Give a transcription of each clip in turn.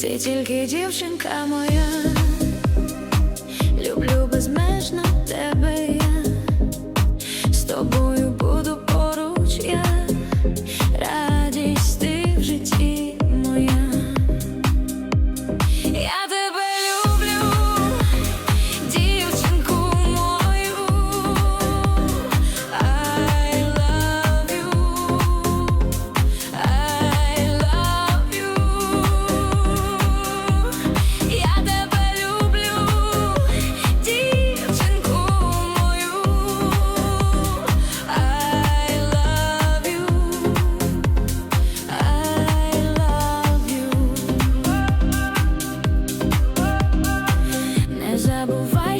Ти тільки дівчинка моя. забувай,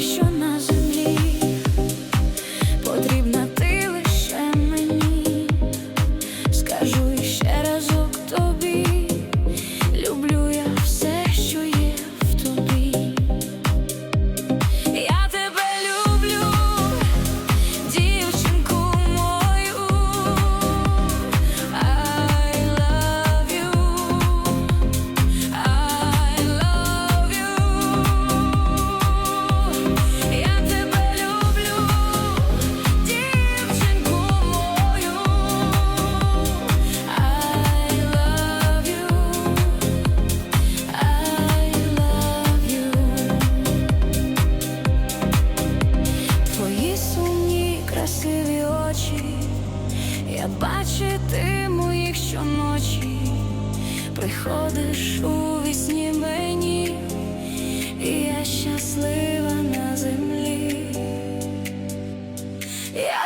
бачитиму їх щоночі, приходиш у вісні мені, і я щаслива на землі. Я